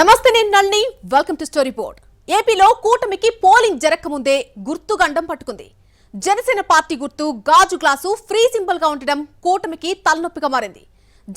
నమస్తే నేను Nalini welcome to story board ఏపీలో కూటమికి పోలింగ్ జరగకముందే గుర్తు గండం పట్టుకుంది. జనసేన పార్టీ గుర్తు గాజు గ్లాసు ఫ్రీ సింబల్గా ఉండడం కూటమికి తలనొప్పిగా మారింది.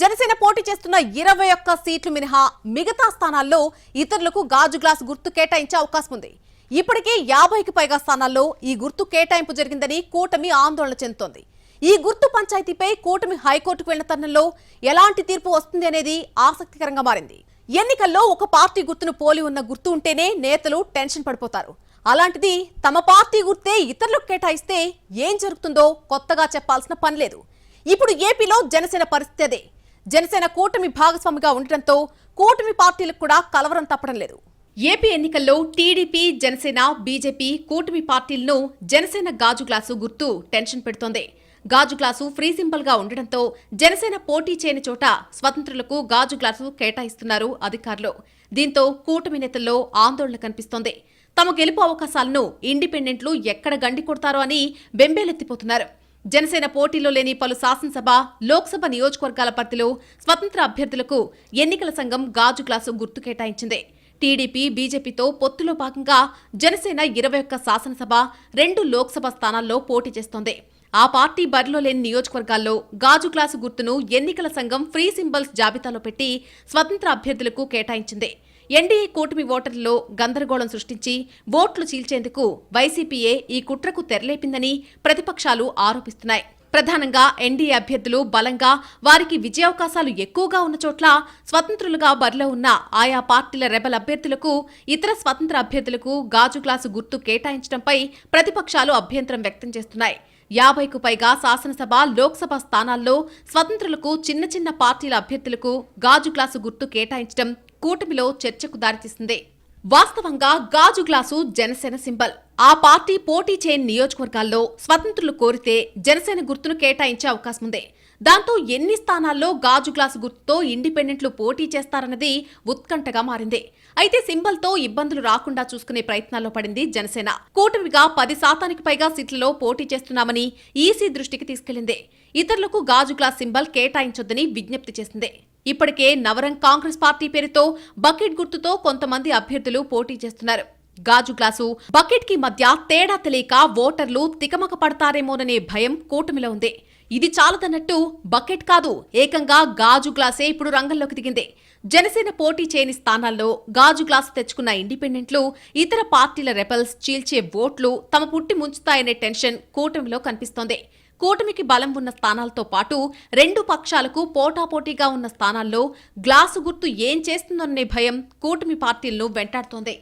జనసేన పోటీ చేస్తున్న ఇరవై ఒక్క సీట్లు మినహా మిగతా స్థానాల్లో ఇతరులకు గాజు గ్లాసు గుర్తు కేటాయించే అవకాశం ఉంది. ఇప్పటికే యాభైకి పైగా స్థానాల్లో ఈ గుర్తు కేటాయింపు జరిగిందని కూటమి ఆందోళన చెందుతోంది. ఈ గుర్తు పంచాయతీపై కూటమి హైకోర్టుకు వెళ్ళిన తరుణంలో ఎలాంటి తీర్పు వస్తుంది అనేది ఆసక్తికరంగా మారింది. ఎన్నికల్లో ఒక పార్టీ గుర్తును పోలి ఉన్న గుర్తు ఉంటేనే నేతలు టెన్షన్ పడిపోతారు. అలాంటిది తమ పార్టీ గుర్తే ఇతరులకు కేటాయిస్తే ఏం జరుగుతుందో కొత్తగా చెప్పాల్సిన పని లేదు. ఇప్పుడు ఏపీలో జనసేన పరిస్థితి అదే. జనసేన కూటమి భాగస్వామిగా ఉండటంతో కూటమి పార్టీలకు కూడా కలవరం తప్పడం లేదు. ఏపీ ఎన్నికల్లో టీడీపీ జనసేన బీజేపీ కూటమి పార్టీలను జనసేన గాజు గ్లాసు గుర్తు టెన్షన్ పెడుతోంది. గాజు గ్లాసు ఫ్రీ సింబల్గా ఉండడంతో జనసేన పోటీ చేయని చోట స్వతంత్రులకు గాజు గ్లాసు కేటాయిస్తున్నారు అధికారులు. దీంతో కూటమి నేతల్లో ఆందోళన కనిపిస్తోంది. తమ గెలుపు అవకాశాలను ఇండిపెండెంట్లు ఎక్కడ గండి కొడతారో అని బెంబేలెత్తిపోతున్నారు. జనసేన పోటీలో లేని పలు శాసనసభ లోక్సభ నియోజకవర్గాల పరిధిలో స్వతంత్ర అభ్యర్థులకు ఎన్నికల సంఘం గాజు గ్లాసు గుర్తు కేటాయించింది. టీడీపీ బీజేపీతో పొత్తులో భాగంగా జనసేన ఇరవై ఒక్క శాసనసభ రెండు లోక్సభ స్థానాల్లో పోటీ చేస్తోంది. ఆ పార్టీ బరిలో లేని నియోజకవర్గాల్లో గాజు గ్లాసు గుర్తును ఎన్నికల సంఘం ఫ్రీ సింబల్స్ జాబితాలో పెట్టి స్వతంత్ర అభ్యర్థులకు కేటాయించింది. ఎన్డీఏ కూటమి ఓటర్లలో గందరగోళం సృష్టించి ఓట్లు చీల్చేందుకు వైసీపీఏ ఈ కుట్రకు తెరలేపిందని ప్రతిపక్షాలు ఆరోపిస్తున్నాయి. ప్రధానంగా ఎన్డీఏ అభ్యర్థులు బలంగా వారికి విజయావకాశాలు ఎక్కువగా ఉన్న చోట్ల స్వతంత్రులుగా బరిలో ఉన్న ఆయా పార్టీల రెబల్ అభ్యర్థులకు ఇతర స్వతంత్ర అభ్యర్థులకు గాజు గ్లాసు గుర్తు కేటాయించడంపై ప్రతిపక్షాలు అభ్యంతరం వ్యక్తం చేస్తున్నాయి. యాభైకు పైగా శాసనసభ లోక్సభ స్థానాల్లో స్వతంత్రులకు చిన్న చిన్న పార్టీల అభ్యర్థులకు గాజు గ్లాసు గుర్తు కేటాయించడం కూటమిలో చర్చకు దారితీస్తుంది వాస్తవంగా గాజు గ్లాసు జనసేన సింబల్. ఆ పార్టీ పోటీ చేయని నియోజకవర్గాల్లో స్వతంత్రులు కోరితే జనసేన గుర్తును కేటాయించే అవకాశం ఉంది దాంతో ఎన్ని స్థానాల్లో గాజు గ్లాసు గుర్తుతో ఇండిపెండెంట్లు పోటీ చేస్తారన్నది ఉత్కంఠగా మారింది. అయితే సింబల్తో ఇబ్బందులు రాకుండా చూసుకునే ప్రయత్నాల్లో పడింది జనసేన. కూటమిగా పది శాతానికి పైగా సీట్లలో పోటీ చేస్తున్నామని ఈసీ దృష్టికి తీసుకెళ్ళింది ఇతరులకు గాజు గ్లాస్ సింబల్ కేటాయించొద్దని విజ్ఞప్తి చేసింది. ఇప్పటికే నవరం కాంగ్రెస్ పార్టీ పేరుతో బకెట్ గుర్తుతో కొంతమంది అభ్యర్థులు పోటీ చేస్తున్నారు. గాజు గ్లాసు బకెట్కి మధ్య తేడా తెలియక ఓటర్లు తికమక పడతారేమోననే భయం కూటమిలో ఉంది. ఇది చాలదన్నట్టు బకెట్ కాదు ఏకంగా గాజు గ్లాసే ఇప్పుడు రంగంలోకి దిగింది. జనసేన పోటీ చేయని స్థానాల్లో గాజు గ్లాసు తెచ్చుకున్న ఇండిపెండెంట్లు ఇతర పార్టీల రెబల్స్ చీల్చే ఓట్లు తమ పుట్టి ముంచుతాయనే టెన్షన్ కూటమిలో కనిపిస్తోంది. కూటమికి బలం ఉన్న స్థానాలతో పాటు రెండు పక్షాలకు పోటాపోటీగా ఉన్న స్థానాల్లో గ్లాసు గుర్తు ఏం చేస్తుందనే భయం కూటమి పార్టీలను వెంటాడుతోంది.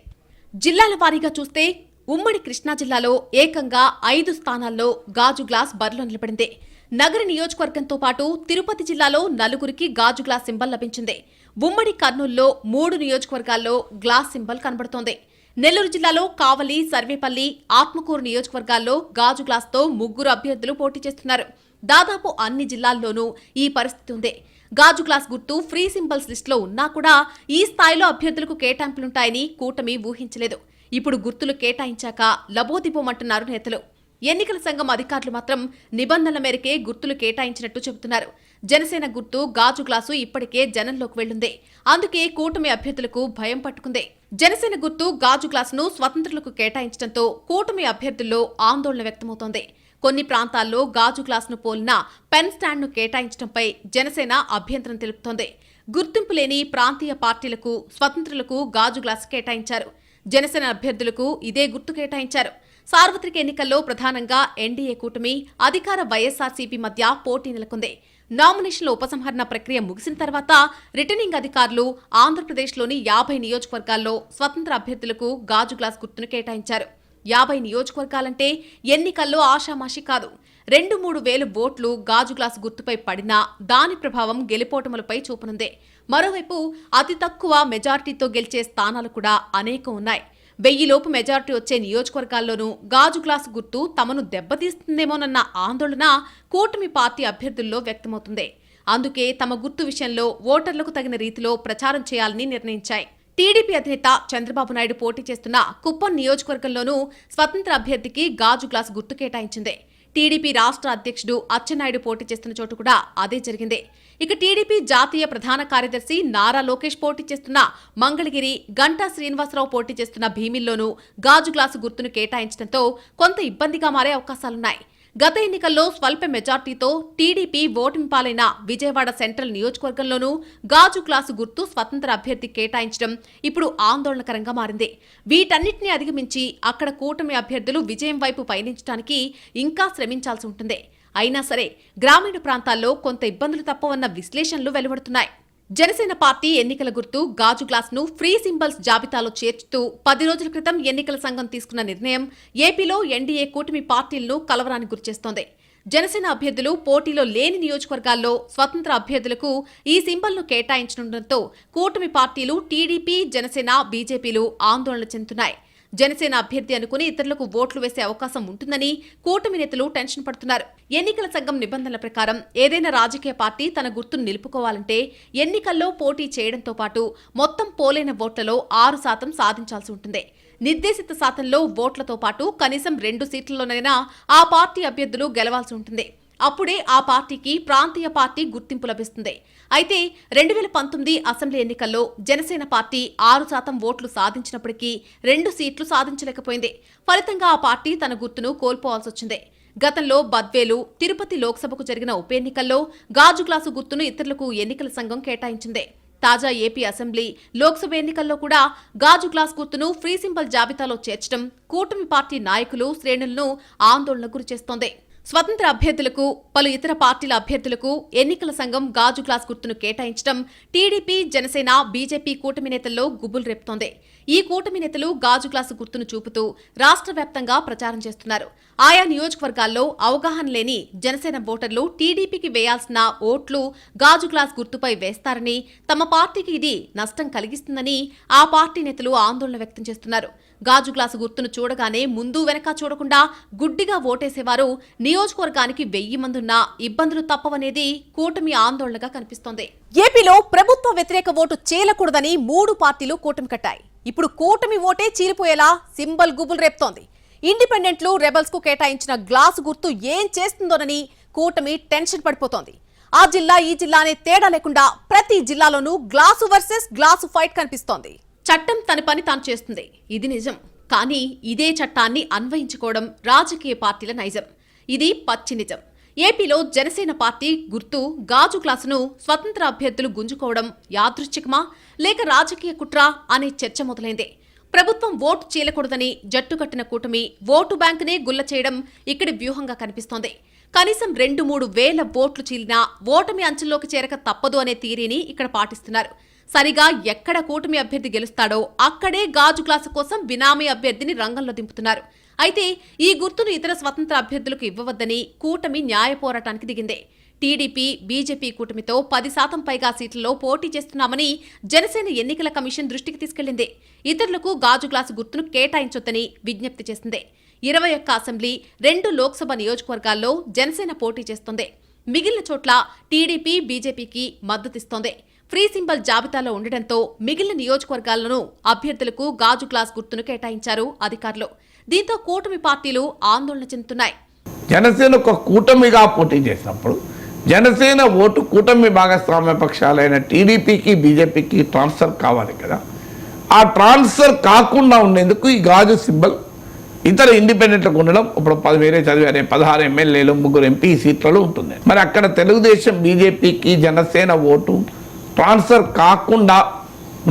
జిల్లాల వారీగా చూస్తే ఉమ్మడి కృష్ణా జిల్లాలో ఏకంగా ఐదు స్థానాల్లో గాజు గ్లాస్ బరిలో నిలబడింది. నగర నియోజకవర్గంతో పాటు తిరుపతి జిల్లాలో నలుగురికి గాజు గ్లాస్ సింబల్ లభించింది. ఉమ్మడి కర్నూల్లో మూడు నియోజకవర్గాల్లో గ్లాస్ సింబల్ కనబడుతోంది. నెల్లూరు జిల్లాలో కావలి సర్వేపల్లి ఆత్మకూరు నియోజకవర్గాల్లో గాజు గ్లాస్తో ముగ్గురు అభ్యర్థులు పోటీ చేస్తున్నారు. దాదాపు అన్ని జిల్లాల్లోనూ ఈ పరిస్థితి ఉంది. గాజు గ్లాస్ గుర్తు ఫ్రీ సింబల్స్ లిస్టులో ఉన్నా కూడా ఈ స్థాయిలో అభ్యర్థులకు కేటాయింపులుంటాయని కూటమి ఊహించలేదు. ఇప్పుడు గుర్తులు కేటాయించాక లబోదిబోమంటున్నారు నేతలు. ఎన్నికల సంఘం అధికారులు మాత్రం నిబంధనల మేరకే గుర్తులు కేటాయించినట్టు చెబుతున్నారు. జనసేన గుర్తు గాజు గ్లాసు ఇప్పటికే జనంలోకి వెళ్ళింది అందుకే కూటమి అభ్యర్థులకు భయం పట్టుకుంది. జనసేన గుర్తు గాజు గ్లాసును స్వతంత్రులకు కేటాయించడంతో కూటమి అభ్యర్థుల్లో ఆందోళన వ్యక్తమవుతోంది. కొన్ని ప్రాంతాల్లో గాజు గ్లాసును పోలిన పెన్ స్టాండ్ను కేటాయించడంపై జనసేన అభ్యంతరం తెలుపుతోంది. గుర్తింపు లేని ప్రాంతీయ పార్టీలకు స్వతంత్రులకు గాజు గ్లాసు కేటాయించారు. జనసేన అభ్యర్థులకు ఇదే గుర్తు కేటాయించారు. సార్వత్రిక ఎన్నికల్లో ప్రధానంగా ఎన్డీఏ కూటమి అధికార వైఎస్ఆర్సీపీ మధ్య పోటీ నెలకొంది. నామినేషన్ల ఉపసంహరణ ప్రక్రియ ముగిసిన తర్వాత రిటర్నింగ్ అధికారులు ఆంధ్రప్రదేశ్లోని యాభై నియోజకవర్గాల్లో స్వతంత్ర అభ్యర్థులకు గాజు గ్లాస్ గుర్తును కేటాయించారు. యాభై నియోజకవర్గాలంటే ఎన్నికల్లో ఆషామాషి కాదు. రెండు మూడు వేలు ఓట్లు గాజు గ్లాసు గుర్తుపై పడినా దాని ప్రభావం గెలిపోటములపై చూపనుందే. మరోవైపు అతి తక్కువ మెజార్టీతో గెలిచే స్థానాలు కూడా అనేకం ఉన్నాయి. వెయ్యిలోపు మెజార్టీ వచ్చే నియోజకవర్గాల్లోనూ గాజు గ్లాసు గుర్తు తమను దెబ్బతీస్తుందేమోనన్న ఆందోళన కూటమి పార్టీ అభ్యర్థుల్లో వ్యక్తమవుతుంది. అందుకే తమ గుర్తు విషయంలో ఓటర్లకు తగిన రీతిలో ప్రచారం చేయాలని నిర్ణయించాయి. టీడీపీ అధినేత చంద్రబాబు నాయుడు పోటీ చేస్తున్న కుప్పం నియోజకవర్గంలోనూ స్వతంత్ర అభ్యర్థికి గాజు గ్లాస్ గుర్తు కేటాయించింది. టీడీపీ రాష్ట్ర అధ్యక్షుడు అచ్చెన్నాయుడు పోటీ చేస్తున్న చోటు కూడా అదే జరిగింది. ఇక టీడీపీ జాతీయ ప్రధాన కార్యదర్శి నారా లోకేష్ పోటీ చేస్తున్న మంగళగిరి గంటా శ్రీనివాసరావు పోటీ చేస్తున్న భీమిల్లోనూ గాజు గ్లాసు గుర్తును కేటాయించడంతో కొంత ఇబ్బందిగా మారే అవకాశాలున్నాయి. గత ఎన్నికల్లో స్వల్ప మెజార్టీతో టీడీపీ ఓటమి పాలైన విజయవాడ సెంట్రల్ నియోజకవర్గంలోనూ గాజు క్లాసు గుర్తు స్వతంత్ర అభ్యర్థి కేటాయించడం ఇప్పుడు ఆందోళనకరంగా మారింది. వీటన్నిటిని అధిగమించి అక్కడ కూటమి అభ్యర్థులు విజయం వైపు పయనించడానికి ఇంకా శ్రమించాల్సి ఉంటుంది. అయినా సరే గ్రామీణ ప్రాంతాల్లో కొంత ఇబ్బందులు తప్పవన్న విశ్లేషణలు వెలువడుతున్నాయి. జనసేన పార్టీ ఎన్నికల గుర్తు గాజు గ్లాస్ను ఫ్రీ సింబల్స్ జాబితాలో చేర్చుతూ పది రోజుల క్రితం ఎన్నికల సంఘం తీసుకున్న నిర్ణయం ఏపీలో ఎన్డీఏ కూటమి పార్టీలను కలవరానికి గురిచేస్తోంది జనసేన అభ్యర్థులు పోటీలో లేని నియోజకవర్గాల్లో స్వతంత్ర అభ్యర్థులకు ఈ సింబల్ను కేటాయించనుండటంతో కూటమి పార్టీలు టీడీపీ జనసేన బీజేపీలు ఆందోళన చెందుతున్నాయి. జనసేన అభ్యర్థి అనుకుని ఇతరులకు ఓట్లు వేసే అవకాశం ఉంటుందని కూటమి నేతలు టెన్షన్ పడుతున్నారు. ఎన్నికల సంఘం నిబంధనల ప్రకారం ఏదైనా రాజకీయ పార్టీ తన గుర్తును నిలుపుకోవాలంటే ఎన్నికల్లో పోటీ చేయడంతో పాటు మొత్తం పోలైన ఓట్లలో ఆరు శాతం సాధించాల్సి ఉంటుంది. నిర్దేశిత శాతంలో ఓట్లతో పాటు కనీసం రెండు సీట్లలోనైనా ఆ పార్టీ అభ్యర్థులు గెలవాల్సి ఉంటుంది. అప్పుడే ఆ పార్టీకి ప్రాంతీయ పార్టీ గుర్తింపు లభిస్తుంది. అయితే రెండు వేల పంతొమ్మిది అసెంబ్లీ ఎన్నికల్లో జనసేన పార్టీ ఆరు శాతం ఓట్లు సాధించినప్పటికీ రెండు సీట్లు సాధించలేకపోయింది. ఫలితంగా ఆ పార్టీ తన గుర్తును కోల్పోవాల్సి వచ్చింది. గతంలో బద్వేలు తిరుపతి లోక్సభకు జరిగిన ఉప ఎన్నికల్లో గాజు గ్లాసు గుర్తును ఇతరులకు ఎన్నికల సంఘం కేటాయించింది. తాజా ఏపీ అసెంబ్లీ లోక్సభ ఎన్నికల్లో కూడా గాజు గ్లాస్ గుర్తును ఫ్రీ సింబల్ జాబితాలో చేర్చడం కూటమి పార్టీ నాయకులు శ్రేణులను ఆందోళన గురిచేస్తోంది. స్వతంత్ర అభ్యర్థులకు పలు ఇతర పార్టీల అభ్యర్థులకు ఎన్నికల సంఘం గాజు గ్లాస్ గుర్తును కేటాయించడం టీడీపీ జనసేన బీజేపీ కూటమి నేతల్లో గుబులు రేపుతోంది. ఈ కూటమి నేతలు గాజు గ్లాసు గుర్తును చూపుతూ రాష్ట్ర వ్యాప్తంగా ప్రచారం చేస్తున్నారు. ఆయా నియోజకవర్గాల్లో అవగాహన లేని జనసేన ఓటర్లు టీడీపీకి వేయాల్సిన ఓట్లు గాజు గ్లాస్ గుర్తుపై వేస్తారని తమ పార్టీకి ఇది నష్టం కలిగిస్తుందని ఆ పార్టీ నేతలు ఆందోళన వ్యక్తం చేస్తున్నారు. గాజు గ్లాసు గుర్తును చూడగానే ముందు వెనక చూడకుండా గుడ్డిగా ఓటేసేవారు నియోజకవర్గానికి వెయ్యి మందున్నా ఇబ్బందులు తప్పవనేది కూటమి ఆందోళనగా కనిపిస్తోంది. ఏపీలో ప్రభుత్వ వ్యతిరేక ఓటు చేయకూడదని మూడు పార్టీలు కూటమి కట్టాయి. ఇప్పుడు కూటమి ఓటే చీలిపోయేలా సింబల్ గుబుల్ రేపుతోంది. ఇండిపెండెంట్లు రెబల్స్కు కేటాయించిన గ్లాసు గుర్తు ఏం చేస్తుందోనని కూటమి టెన్షన్ పడిపోతోంది. ఆ జిల్లా ఈ జిల్లా అనే తేడా లేకుండా ప్రతి జిల్లాలోనూ గ్లాసు వర్సెస్ గ్లాసు ఫైట్ కనిపిస్తోంది. చట్టం తన పని తాను చేస్తుంది. ఇది నిజం. కానీ ఇదే చట్టాన్ని అన్వయించుకోవడం రాజకీయ పార్టీల నైజం. ఇది పచ్చి నిజం. ఏపీలో జనసేన పార్టీ గుర్తు గాజు క్లాసును స్వతంత్ర అభ్యర్థులు గుంజుకోవడం యాదృచ్ఛికమా లేక రాజకీయ కుట్ర అనే చర్చ మొదలైంది. ప్రభుత్వం ఓటు చీలకూడదని జట్టు కట్టిన కూటమి ఓటు బ్యాంకునే గుల్ల చేయడం ఇక్కడి వ్యూహంగా కనిపిస్తోంది. కనీసం రెండు మూడు వేల ఓట్లు చీలినా ఓటమి అంచుల్లోకి చేరక తప్పదు అనే థీరీని ఇక్కడ పాటిస్తున్నారు. సరిగా ఎక్కడ కూటమి అభ్యర్థి గెలుస్తాడో అక్కడే గాజు గ్లాసు కోసం బినామీ అభ్యర్థిని రంగంలో దింపుతున్నారు. అయితే ఈ గుర్తును ఇతర స్వతంత్ర అభ్యర్థులకు ఇవ్వవద్దని కూటమి న్యాయ పోరాటానికి దిగింది. టీడీపీ బీజేపీ కూటమితో పది శాతం పైగా సీట్లలో పోటీ చేస్తున్నామని జనసేన ఎన్నికల కమిషన్ దృష్టికి తీసుకెళ్ళింది ఇతరులకు గాజు గ్లాసు గుర్తును కేటాయించొద్దని విజ్ఞప్తి చేసింది. ఇరవై ఒక్క అసెంబ్లీ రెండు లోక్సభ నియోజకవర్గాల్లో జనసేన పోటీ చేస్తోంది. మిగిలిన చోట్ల టీడీపీ బీజేపీకి మద్దతిస్తోంది. ఫ్రీ సింబల్ జాబితాలో ఉండడంతో మిగిలిన నియోజకవర్గాలను అభ్యర్థులకు గాజు గ్లాస్ గుర్తును కేటాయించారు అధికారులు. దీంతో కూటమి పార్టీలు ఆందోళన చెందుతున్నాయి. జనసేన ఒక కూటమిగా పోటీ చేసినప్పుడు జనసేన ఓటు కూటమి భాగస్వామ్య పక్షాలైన టీడీపీకి బీజేపీకి ట్రాన్స్ఫర్ కావాలి కదా. ఆ ట్రాన్స్ఫర్ కాకుండా ఉండేందుకు ఈ గాజు సింబల్ ఇతర ఇండిపెండెంట్లకు ఉండడం ఇప్పుడు పది వేరే చదివారే పదహారు ఎమ్మెల్యేలు ముగ్గురు ఎంపీ సీట్లలో ఉంటుంది. మరి అక్కడ తెలుగుదేశం బీజేపీకి జనసేన ఓటు ట్రాన్స్ఫర్ కాకుండా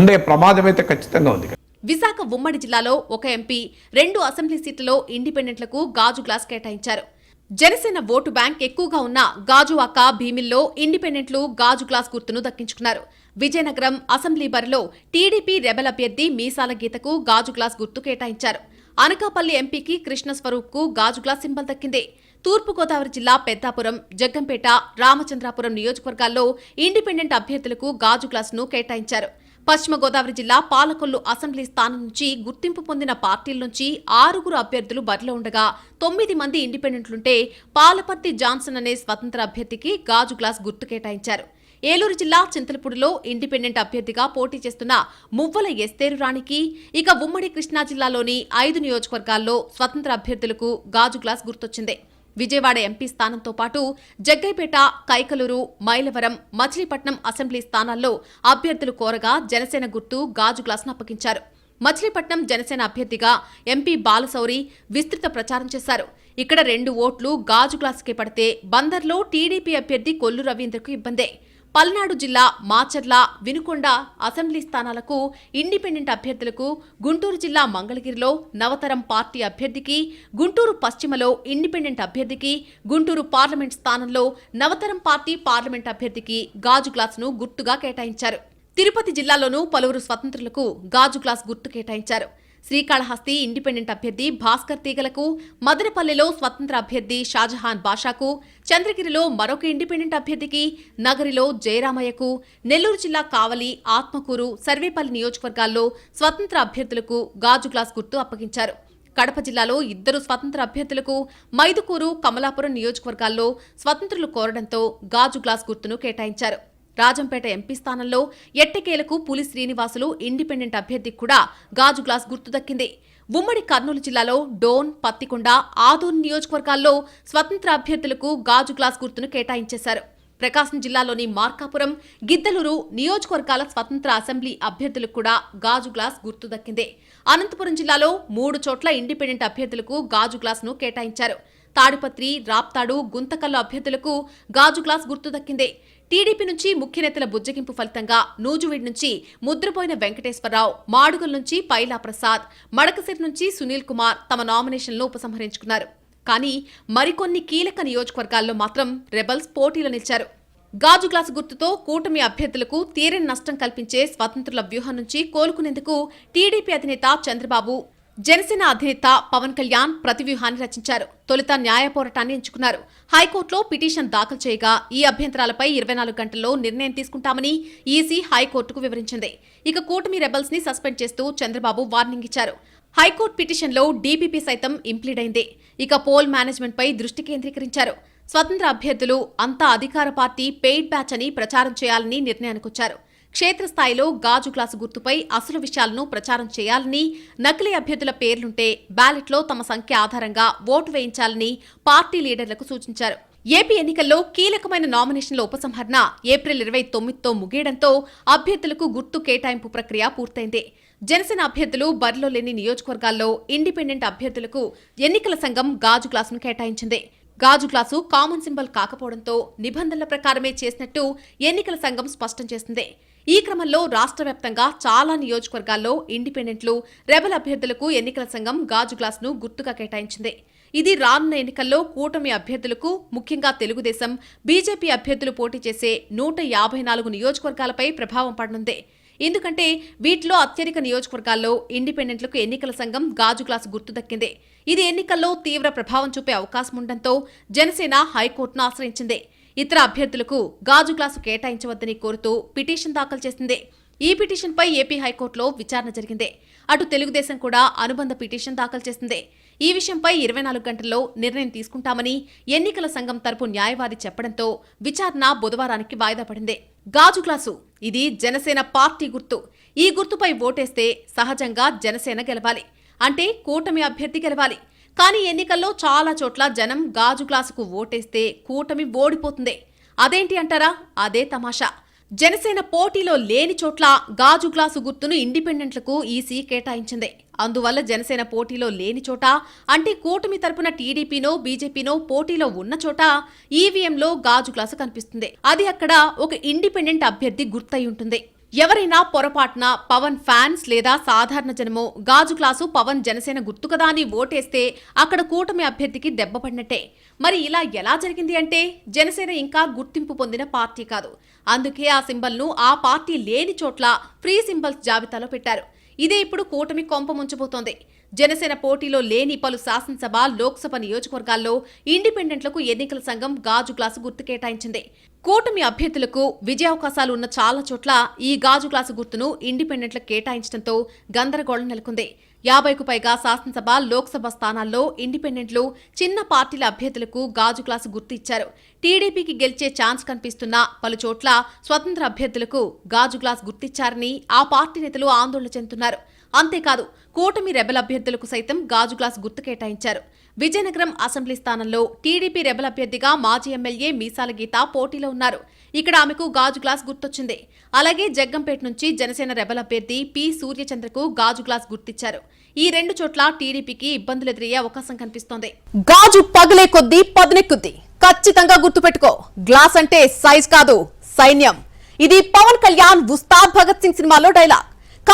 ఉండే ప్రమాదం అయితే ఖచ్చితంగా ఉంది విశాఖ ఉమ్మడి జిల్లాలో ఒక ఎంపీ రెండు అసెంబ్లీ సీట్లలో ఇండిపెండెంట్లకు గాజు గ్లాస్ కేటాయించారు. జనసేన ఓటు బ్యాంక్ ఎక్కువగా ఉన్న గాజువాక భీమిల్లో ఇండిపెండెంట్లు గాజు గ్లాస్ గుర్తును దక్కించుకున్నారు. విజయనగరం అసెంబ్లీ బరిలో టీడీపీ రెబల్ అభ్యర్థి మీసాల గీతకు గాజు గ్లాస్ గుర్తు కేటాయించారు. అనకాపల్లి ఎంపీకి కృష్ణస్వరూప్కు గాజు గ్లాస్ సింబల్ దక్కింది. తూర్పుగోదావరి జిల్లా పెద్దాపురం జగ్గంపేట రామచంద్రాపురం నియోజకవర్గాల్లో ఇండిపెండెంట్ అభ్యర్థులకు గాజు గ్లాసును కేటాయించారు. పశ్చిమ గోదావరి జిల్లా పాలకొల్లు అసెంబ్లీ స్థానం నుంచి గుర్తింపు పొందిన పార్టీల నుంచి ఆరుగురు అభ్యర్థులు బరిలో ఉండగా తొమ్మిది మంది ఇండిపెండెంట్లుంటే పాలపర్తి జాన్సన్ అనే స్వతంత్ర అభ్యర్థికి గాజు గ్లాస్ గుర్తు కేటాయించారు. ఏలూరు జిల్లా చింతలపూడిలో ఇండిపెండెంట్ అభ్యర్థిగా పోటీ చేస్తున్న మువ్వల ఎస్తేరు రాణికి ఇక ఉమ్మడి కృష్ణా జిల్లాలోని ఐదు నియోజకవర్గాల్లో స్వతంత్ర అభ్యర్థులకు గాజు గ్లాస్ గుర్తొచ్చింది. విజయవాడ ఎంపీ స్థానంతో పాటు జగ్గైపేట కైకలూరు మైలవరం మచిలీపట్నం అసెంబ్లీ స్థానాల్లో అభ్యర్థులు కోరగా జనసేన గుర్తు గాజు గ్లాసును అప్పగించారు. మచిలీపట్నం జనసేన అభ్యర్థిగా ఎంపీ బాలశౌరి విస్తృత ప్రచారం చేశారు. ఇక్కడ రెండు ఓట్లు గాజు గ్లాసుకే పడితే బందర్లో టీడీపీ అభ్యర్థి కొల్లు రవీంద్రకు ఇబ్బందే. పల్నాడు జిల్లా మాచర్ల వినుకొండ అసెంబ్లీ స్థానాలకు ఇండిపెండెంట్ అభ్యర్థులకు గుంటూరు జిల్లా మంగళగిరిలో నవతరం పార్టీ అభ్యర్థికి గుంటూరు పశ్చిమలో ఇండిపెండెంట్ అభ్యర్థికి గుంటూరు పార్లమెంట్ స్థానంలో నవతరం పార్టీ పార్లమెంట్ అభ్యర్థికి గాజు గ్లాసును గుర్తుగా కేటాయించారు. తిరుపతి జిల్లాలోనూ పలువురు స్వతంత్రులకు గాజు గ్లాస్ గుర్తు కేటాయించారు. శ్రీకాళహస్తి ఇండిపెండెంట్ అభ్యర్థి భాస్కర్ తీగలకు మదనపల్లెలో స్వతంత్ర అభ్యర్థి షాజహాన్ బాషాకు చంద్రగిరిలో మరొక ఇండిపెండెంట్ అభ్యర్థికి నగరిలో జయరామయ్యకు నెల్లూరు జిల్లా కావలి ఆత్మకూరు సర్వేపల్లి నియోజకవర్గాల్లో స్వతంత్ర అభ్యర్థులకు గాజు గ్లాస్ గుర్తు అప్పగించారు. కడప జిల్లాలో ఇద్దరు స్వతంత్ర అభ్యర్థులకు మైదుకూరు కమలాపురం నియోజకవర్గాల్లో స్వతంత్రులు కోరడంతో గాజు గ్లాస్ గుర్తును కేటాయించారు. రాజంపేట ఎంపీ స్థానంలో ఎట్టకేలకు పులి శ్రీనివాసులు ఇండిపెండెంట్ అభ్యర్థికి కూడా గాజు గ్లాస్ గుర్తు దక్కింది. ఉమ్మడి కర్నూలు జిల్లాలో డోన్ పత్తికొండ ఆదూన్ నియోజకవర్గాల్లో స్వతంత్ర అభ్యర్థులకు గాజు గ్లాస్ గుర్తును కేటాయించేశారు. ప్రకాశం జిల్లాలోని మార్కాపురం గిద్దలూరు నియోజకవర్గాల స్వతంత్ర అసెంబ్లీ అభ్యర్థులకు కూడా గాజు గ్లాస్ గుర్తు దక్కింది. అనంతపురం జిల్లాలో మూడు చోట్ల ఇండిపెండెంట్ అభ్యర్థులకు గాజు గ్లాస్ను కేటాయించారు. తాడిపత్రి రాప్తాడు గుంతకల్లు అభ్యర్థులకు గాజు గ్లాస్ గుర్తు దక్కింది. టీడీపీ నుంచి ముఖ్యనేతల బుజ్జగింపు ఫలితంగా నూజువీడ్ నుంచి ముద్రపోయిన వెంకటేశ్వరరావు మాడుగుల నుంచి పైలా ప్రసాద్ మడకసిరి నుంచి సునీల్ కుమార్ తమ నామినేషన్లను ఉపసంహరించుకున్నారు. కానీ మరికొన్ని కీలక నియోజకవర్గాల్లో మాత్రం రెబల్స్ పోటీలో నిలిచారు. గాజు గ్లాసు గుర్తుతో కూటమి అభ్యర్థులకు తీరని నష్టం కల్పించే స్వతంత్రుల వ్యూహం నుంచి కోలుకునేందుకు టీడీపీ అధినేత చంద్రబాబు జనసేన అధినేత పవన్ కళ్యాణ్ ప్రతివ్యూహాన్ని రచించారు. తొలుత న్యాయ పోరాటాన్ని ఎంచుకున్నారు. హైకోర్టులో పిటిషన్ దాఖలు చేయగా ఈ అభ్యంతరాలపై ఇరవై నాలుగు గంటల్లో నిర్ణయం తీసుకుంటామని ఈసీ హైకోర్టుకు వివరించింది. ఇక కూటమి రెబల్స్ని సస్పెండ్ చేస్తూ చంద్రబాబు వార్నింగ్ ఇచ్చారు. హైకోర్టు పిటిషన్లో డీపీపీ సైతం ఇంప్లీడ్ అయింది. ఇక పోల్ మేనేజ్మెంట్పై దృష్టి కేంద్రీకరించారు. స్వతంత్ర అభ్యర్థులు అంతా అధికార పార్టీ పెయిడ్ బ్యాచ్ అని ప్రచారం చేయాలని నిర్ణయానికొచ్చారు. క్షేత్రస్థాయిలో గాజు గ్లాసు గుర్తుపై అసలు విషయాలను ప్రచారం చేయాలని నకిలీ అభ్యర్థుల పేర్లుంటే బ్యాలెట్లో తమ సంఖ్య ఆధారంగా ఓటు వేయించాలని పార్టీ లీడర్లకు సూచించారు. ఏపీ ఎన్నికల్లో కీలకమైన నామినేషన్ల ఉపసంహరణ ఏప్రిల్ ఇరవై తొమ్మిదితో ముగియడంతో అభ్యర్థులకు గుర్తు కేటాయింపు ప్రక్రియ పూర్తయింది. జనసేన అభ్యర్థులు బరిలో లేని నియోజకవర్గాల్లో ఇండిపెండెంట్ అభ్యర్థులకు ఎన్నికల సంఘం గాజు గ్లాసును కేటాయించింది. గాజు గ్లాసు కామన్ సింబల్ కాకపోవడంతో నిబంధనల ప్రకారమే చేసినట్టు ఎన్నికల సంఘం స్పష్టం చేసింది. ఈ క్రమంలో రాష్ట్ర వ్యాప్తంగా చాలా నియోజకవర్గాల్లో ఇండిపెండెంట్లు రెబల్ అభ్యర్థులకు ఎన్నికల సంఘం గాజు గ్లాసును గుర్తుగా కేటాయించింది. ఇది రానున్న ఎన్నికల్లో కూటమి అభ్యర్థులకు ముఖ్యంగా తెలుగుదేశం బీజేపీ అభ్యర్థులు పోటీ చేసే నూట యాభై నాలుగు నియోజకవర్గాలపై ప్రభావం పడనుంది. ఎందుకంటే వీటిలో అత్యధిక నియోజకవర్గాల్లో ఇండిపెండెంట్లకు ఎన్నికల సంఘం గాజు గ్లాసు గుర్తు దక్కింది. ఇది ఎన్నికల్లో తీవ్ర ప్రభావం చూపే అవకాశం ఉండడంతో జనసేన హైకోర్టును ఆశ్రయించింది. ఇతర అభ్యర్థులకు గాజు గ్లాసు కేటాయించవద్దని కోరుతూ పిటిషన్ దాఖలు చేసింది. ఈ పిటిషన్పై ఏపీ హైకోర్టులో విచారణ జరిగింది. అటు తెలుగుదేశం కూడా అనుబంధ పిటిషన్ దాఖలు చేసింది. ఈ విషయంపై ఇరవై నాలుగు గంటల్లో నిర్ణయం తీసుకుంటామని ఎన్నికల సంఘం తరపు న్యాయవాది చెప్పడంతో విచారణ బుధవారానికి వాయిదా పడింది. గాజు గ్లాసు ఇది జనసేన పార్టీ గుర్తు. ఈ గుర్తుపై ఓటేస్తే సహజంగా జనసేన గెలవాలి. అంటే కూటమి అభ్యర్థి గెలవాలి. కానీ ఎన్నికల్లో చాలా చోట్ల జనం గాజు గ్లాసుకు ఓటేస్తే కూటమి ఓడిపోతుంది. అదేంటి అంటారా? అదే తమాషా. జనసేన పోటీలో లేని చోట్ల గాజు గ్లాసు గుర్తును ఇండిపెండెంట్లకు ఈసీ కేటాయించింది. అందువల్ల జనసేన పోటీలో లేని చోట అంటే కూటమి తరపున టీడీపీనో బీజేపీనో పోటీలో ఉన్న చోట ఈవీఎంలో గాజు గ్లాసు కనిపిస్తుంది. అది అక్కడ ఒక ఇండిపెండెంట్ అభ్యర్థి గుర్తయి ఉంటుంది. ఎవరైనా పొరపాటున పవన్ ఫ్యాన్స్ లేదా సాధారణ జనమో గాజు గ్లాసు పవన్ జనసేన గుర్తు కదా అని ఓటేస్తే అక్కడ కూటమి అభ్యర్థికి దెబ్బ పడినట్టే. మరి ఇలా ఎలా జరిగింది అంటే జనసేన ఇంకా గుర్తింపు పొందిన పార్టీ కాదు. అందుకే ఆ సింబల్ను ఆ పార్టీ లేని చోట్ల ఫ్రీ సింబల్స్ జాబితాలో పెట్టారు. ఇదే ఇప్పుడు కూటమి కొంప ముంచబోతోంది. జనసేన పోటీలో లేని పలు శాసనసభ లోక్సభ నియోజకవర్గాల్లో ఇండిపెండెంట్లకు ఎన్నికల సంఘం గాజు గ్లాసు గుర్తు కేటాయించింది. కూటమి అభ్యర్థులకు విజయావకాశాలు ఉన్న చాలా చోట్ల ఈ గాజు గ్లాసు గుర్తును ఇండిపెండెంట్లకు కేటాయించడంతో గందరగోళం నెలకొంది. యాభైకు పైగా శాసనసభ లోక్సభ స్థానాల్లో ఇండిపెండెంట్లు చిన్న పార్టీల అభ్యర్థులకు గాజు గ్లాసు గుర్తు ఇచ్చారు. టీడీపీకి గెలిచే ఛాన్స్ కనిపిస్తున్న పలుచోట్ల స్వతంత్ర అభ్యర్థులకు గాజు గ్లాస్ గుర్తిచ్చారని ఆ పార్టీ నేతలు ఆందోళన చెందుతున్నారు. అంతేకాదు కూటమి రెబల్ అభ్యర్థులకు సైతం గాజు గ్లాస్ గుర్తు కేటాయించారు. విజయనగరం అసెంబ్లీ స్థానంలో టీడీపీ రెబల్ అభ్యర్థిగా మాజీ ఎమ్మెల్యే మీసాల గీత పోటీలో ఉన్నారు. ఇక్కడ ఆమెకు గాజు గ్లాస్ గుర్తొచ్చింది. అలాగే జగ్గంపేట నుంచి జనసేన రెబల్ అభ్యర్థి పి సూర్యచంద్రకు గాజు గ్లాస్ గుర్తిచ్చారు. ఈ రెండు చోట్ల టీడీపీకి ఇబ్బందులు ఎదురయ్యే అవకాశం కనిపిస్తోంది. గాజు పగిలే కొద్దీ పదునెక్కుద్ది. ఖచ్చితంగా గుర్తుపెట్టుకో గ్లాస్ అంటే సైజ్ కాదు సైన్యం. ఇది పవన్ కళ్యాణ్ ఉస్తాద్ భగత్ సింగ్ సినిమాలో డైలాగ్.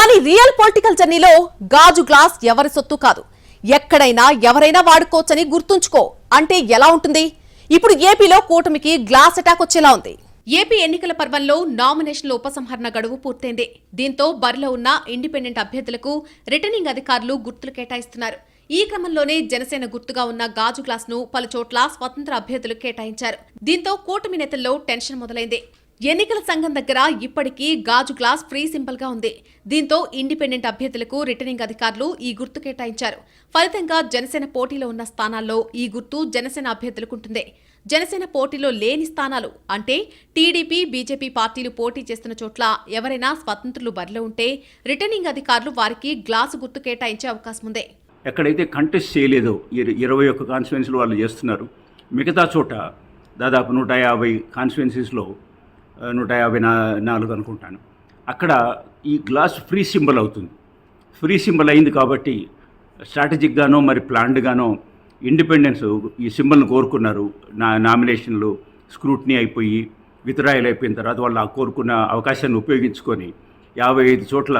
కానీ రియల్ పొలిటికల్ జర్నీలో గాజు గ్లాస్ ఎవరి సొత్తు కాదు. ఎక్కడైనా ఎవరైనా వాడుకోవచ్చని గుర్తుంచుకో. అంటే ఎలా ఉంటుంది? ఇప్పుడు ఏపీలో కూటమికి గ్లాస్ అటాక్ వచ్చేలా ఉంది. ఏపీ ఎన్నికల పర్వంలో నామినేషన్ల ఉపసంహరణ గడువు పూర్తయింది. దీంతో బరిలో ఉన్న ఇండిపెండెంట్ అభ్యర్థులకు రిటర్నింగ్ అధికారులు గుర్తులు కేటాయిస్తున్నారు. ఈ క్రమంలోనే జనసేన గుర్తుగా ఉన్న గాజు గ్లాస్ను పలుచోట్ల స్వతంత్ర అభ్యర్థులు కేటాయించారు. దీంతో కూటమి నేతల్లో టెన్షన్ మొదలైంది. ఎన్నికల సంఘం దగ్గర ఇప్పటికీ గాజు గ్లాస్ ఫ్రీ సింపుల్గా ఉంది. దీంతో ఇండిపెండెంట్ అభ్యర్థులకు రిటర్నింగ్ అధికారులు ఈ గుర్తు కేటాయించారు. ఫలితంగా జనసేన పోటీలో ఉన్న స్థానాల్లో ఈ గుర్తు జనసేన అభ్యర్థులకు ఉంటుంది. జనసేన పోటీలో లేని స్థానాలు అంటే టీడీపీ బీజేపీ పార్టీలు పోటీ చేస్తున్న చోట్ల ఎవరైనా స్వతంత్రులు బరిలో ఉంటే రిటర్నింగ్ అధికారులు వారికి గ్లాసు గుర్తు కేటాయించే అవకాశం ఉంది. ఎక్కడైతే కంటెస్ట్ చేయలేదో ఇరవై ఒక్క కాన్స్టిట్యున్సీలు వాళ్ళు చేస్తున్నారు మిగతా చోట దాదాపు నూట యాభై కాన్స్టిట్యున్సీస్లో నూట యాభై నా నాలుగు అనుకుంటాను అక్కడ ఈ గ్లాస్ ఫ్రీ సింబల్ అవుతుంది. ఫ్రీ సింబల్ అయింది కాబట్టి స్ట్రాటజిక్గానో మరి ప్లాన్డ్గానో ఇండిపెండెన్స్ ఈ సింబల్ని కోరుకున్నారు. నా నామినేషన్లు స్క్రూట్నీ అయిపోయి విత్డ్రాయల్ అయిపోయిన తర్వాత వాళ్ళు ఆ కోరుకున్న అవకాశాన్ని ఉపయోగించుకొని యాభై ఐదు చోట్ల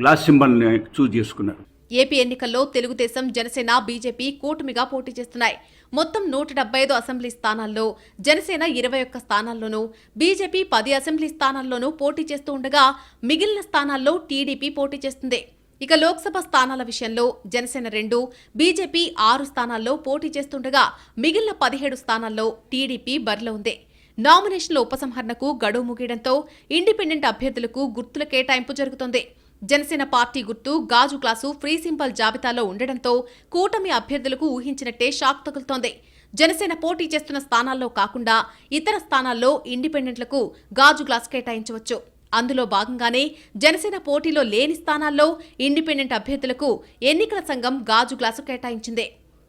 గ్లాస్ సింబల్ని చూజ్ చేసుకున్నారు. ఏపీ ఎన్నికల్లో తెలుగుదేశం జనసేన బీజేపీ కూటమిగా పోటీ చేస్తున్నాయి. మొత్తం నూట డెబ్బై ఐదు అసెంబ్లీ స్థానాల్లో జనసేన ఇరవై ఒక్క స్థానాల్లోనూ బీజేపీ పది అసెంబ్లీ స్థానాల్లోనూ పోటీ చేస్తూ ఉండగా మిగిలిన స్థానాల్లో టీడీపీ పోటీ చేస్తుంది. ఇక లోక్సభ స్థానాల విషయంలో జనసేన రెండు బీజేపీ ఆరు స్థానాల్లో పోటీ చేస్తుండగా మిగిలిన పదిహేడు స్థానాల్లో టీడీపీ బరిలో ఉంది. నామినేషన్ల ఉపసంహరణకు గడువు ముగియడంతో ఇండిపెండెంట్ అభ్యర్థులకు గుర్తుల కేటాయింపు జరుగుతోంది. జనసేన పార్టీ గుర్తు గాజు గ్లాసు ఫ్రీ సింబల్ జాబితాలో ఉండడంతో కూటమి అభ్యర్థులకు ఊహించినట్టే షాక్ తగులుతోంది. జనసేన పోటీ చేస్తున్న స్థానాల్లో కాకుండా ఇతర స్థానాల్లో ఇండిపెండెంట్లకు గాజు గ్లాస్ కేటాయించవచ్చు. అందులో భాగంగానే జనసేన పోటీలో లేని స్థానాల్లో ఇండిపెండెంట్ అభ్యర్థులకు ఎన్నికల సంఘం గాజు గ్లాసు కేటాయించింది.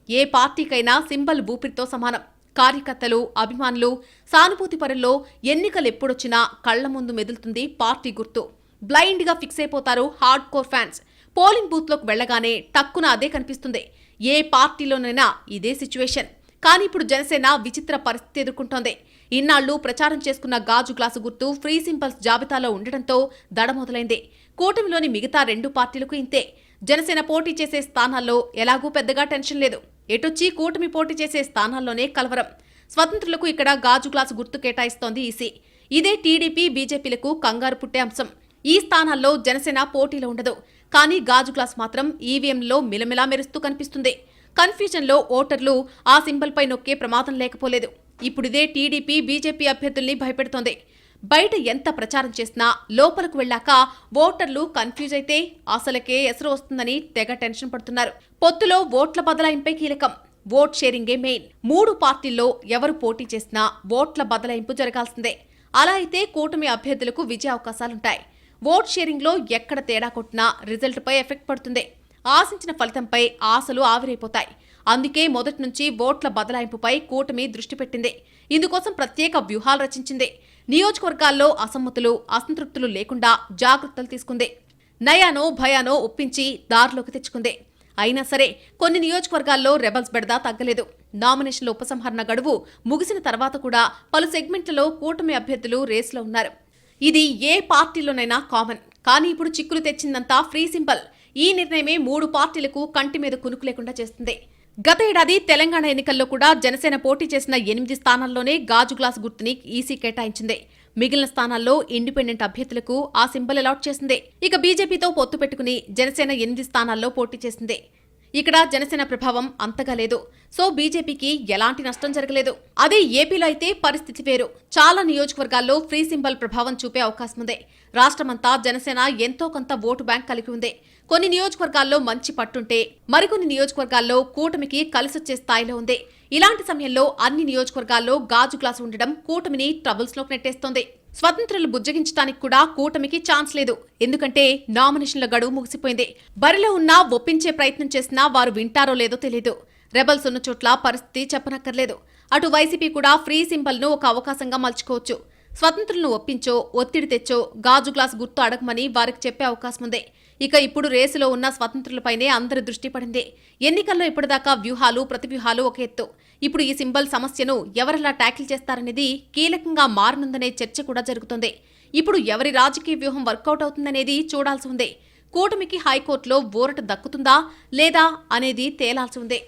ఏ పార్టీకైనా సింబల్ బూపిరితో సమానం. కార్యకర్తలు అభిమానులు సానుభూతి పరుల్లో ఎన్నికలు ఎప్పుడొచ్చినా కళ్ళ ముందు మెదులుతుంది పార్టీ గుర్తు. బ్లైండ్గా ఫిక్స్ అయిపోతారు హార్డ్ కోర్ ఫ్యాన్స్. పోలింగ్ బూత్లోకి వెళ్ళగానే టక్కున అదే కనిపిస్తుంది. ఏ పార్టీలోనైనా ఇదే సిచ్యువేషన్. కానీ ఇప్పుడు జనసేన విచిత్ర పరిస్థితి ఎదుర్కొంటోంది. ఇన్నాళ్ళు ప్రచారం చేసుకున్న గాజు గ్లాసు గుర్తు ఫ్రీ సింపుల్స్ జాబితాలో ఉండడంతో దడ మొదలైంది. కూటమిలోని మిగతా రెండు పార్టీలకు ఇంతే. జనసేన పోటీ చేసే స్థానాల్లో ఎలాగూ పెద్దగా టెన్షన్ లేదు. ఎటొచ్చి కూటమి పోటీ చేసే స్థానాల్లోనే కలవరం. స్వతంత్రులకు ఇక్కడ గాజు గ్లాసు గుర్తు కేటాయిస్తోంది ఈసీ. ఇదే టీడీపీ బీజేపీలకు కంగారు పుట్టే అంశం. ఈ స్థానాల్లో జనసేన పోటీలో ఉండదు. కానీ గాజు గ్లాస్ మాత్రం ఈవీఎంలో మిలమిలా మెరుస్తూ కనిపిస్తుంది. కన్ఫ్యూజన్లో ఓటర్లు ఆ సింబల్పై నొక్కే ప్రమాదం లేకపోలేదు. ఇప్పుడిదే టీడీపీ బీజేపీ అభ్యర్థుల్ని భయపెడుతోంది. బయట ఎంత ప్రచారం చేసినా లోపలకు వెళ్ళాక ఓటర్లు కన్ఫ్యూజ్ అయితే అసలకే ఎసరు వస్తుందని తెగ టెన్షన్ పడుతున్నారు. పొత్తులో ఓట్ల బదలాయింపై కీలకం. ఓట్ షేరింగే మెయిన్. మూడు పార్టీల్లో ఎవరు పోటీ చేసినా ఓట్ల బదలాయింపు జరగాల్సిందే. అలా అయితే కూటమి అభ్యర్థులకు విజయ అవకాశాలుంటాయి ఓట్ షేరింగ్లో ఎక్కడ తేడా కొట్టినా రిజల్ట్పై ఎఫెక్ట్ పడుతుంది. ఆశించిన ఫలితంపై ఆశలు ఆవిరైపోతాయి. అందుకే మొదటి నుంచి ఓట్ల బదలాయింపుపై కూటమి దృష్టి పెట్టింది. ఇందుకోసం ప్రత్యేక వ్యూహాలు రచించింది. నియోజకవర్గాల్లో అసమ్మతులు అసంతృప్తులు లేకుండా జాగ్రత్తలు తీసుకుంది. నయానో భయానో ఒప్పించి దారిలోకి తెచ్చుకుంది. అయినా సరే కొన్ని నియోజకవర్గాల్లో రెబల్స్ బెడదా తగ్గలేదు. నామినేషన్ల ఉపసంహరణ గడువు ముగిసిన తర్వాత కూడా పలు సెగ్మెంట్లలో కూటమి అభ్యర్థులు రేసులో ఉన్నారు. ఇది ఏ పార్టీలోనైనా కామన్ కానీ ఇప్పుడు చిక్కులు తెచ్చిందంతా ఫ్రీ సింబల్ ఈ నిర్ణయమే మూడు పార్టీలకు కంటి మీద కునుకు లేకుండా చేస్తుంది. గత ఏడాది తెలంగాణ ఎన్నికల్లో కూడా జనసేన పోటీ చేసిన ఎనిమిది స్థానాల్లోనే గాజు గ్లాస్ గుర్తుని ఈసీ కేటాయించింది. మిగిలిన స్థానాల్లో ఇండిపెండెంట్ అభ్యర్థులకు ఆ సింబల్ అలాట్ చేసింది. ఇక బీజేపీతో పొత్తు పెట్టుకుని జనసేన ఎనిమిది స్థానాల్లో పోటీ చేసింది. ఇక్కడ జనసేన ప్రభావం అంతగా లేదు. సో బీజేపీకి ఎలాంటి నష్టం జరగలేదు. అదే ఏపీలో అయితే పరిస్థితి వేరు. చాలా నియోజకవర్గాల్లో ఫ్రీ సింబల్ ప్రభావం చూపే అవకాశం ఉంది రాష్ట్రమంతా జనసేన ఎంతో కొంత ఓటు బ్యాంక్ కలిగి ఉంది. కొన్ని నియోజకవర్గాల్లో మంచి పట్టుంటే మరికొన్ని నియోజకవర్గాల్లో కూటమికి కలిసొచ్చే స్థాయిలో ఉంది. ఇలాంటి సమయంలో అన్ని నియోజకవర్గాల్లో గాజు గ్లాసు ఉండడం కూటమిని ట్రబుల్స్లోకి నెట్టేస్తోంది. స్వతంత్రులు బుజ్జగించడానికి కూడా కూటమికి ఛాన్స్ లేదు. ఎందుకంటే నామినేషన్ల గడువు ముగిసిపోయింది. బరిలో ఉన్నా ఒప్పించే ప్రయత్నం చేసినా వారు వింటారో లేదో తెలియదు రెబల్స్ ఉన్న చోట్ల పరిస్థితి చెప్పనక్కర్లేదు. అటు వైసీపీ కూడా ఫ్రీ సింబల్ను ఒక అవకాశంగా మలుచుకోవచ్చు. స్వతంత్రులను ఒప్పించో ఒత్తిడి తెచ్చో గాజు గ్లాస్ గుర్తు అడగమని వారికి చెప్పే అవకాశం ఉంది. ఇక ఇప్పుడు రేసులో ఉన్న స్వతంత్రులపైనే అందరి దృష్టి పడింది. ఎన్నికల్లో ఇప్పటిదాకా వ్యూహాలు ప్రతివ్యూహాలు ఒక ఎత్తు. ఇప్పుడు ఈ సింబల్ సమస్యను ఎవరెలా ట్యాకిల్ చేస్తారనేది కీలకంగా మారనుందనే చర్చ కూడా జరుగుతుంది. ఇప్పుడు ఎవరి రాజకీయ వ్యూహం వర్కౌట్ అవుతుందనేది చూడాల్సి ఉంది. కూటమికి హైకోర్టులో ఊరట దక్కుతుందా లేదా అనేది తేలాల్సి ఉంది.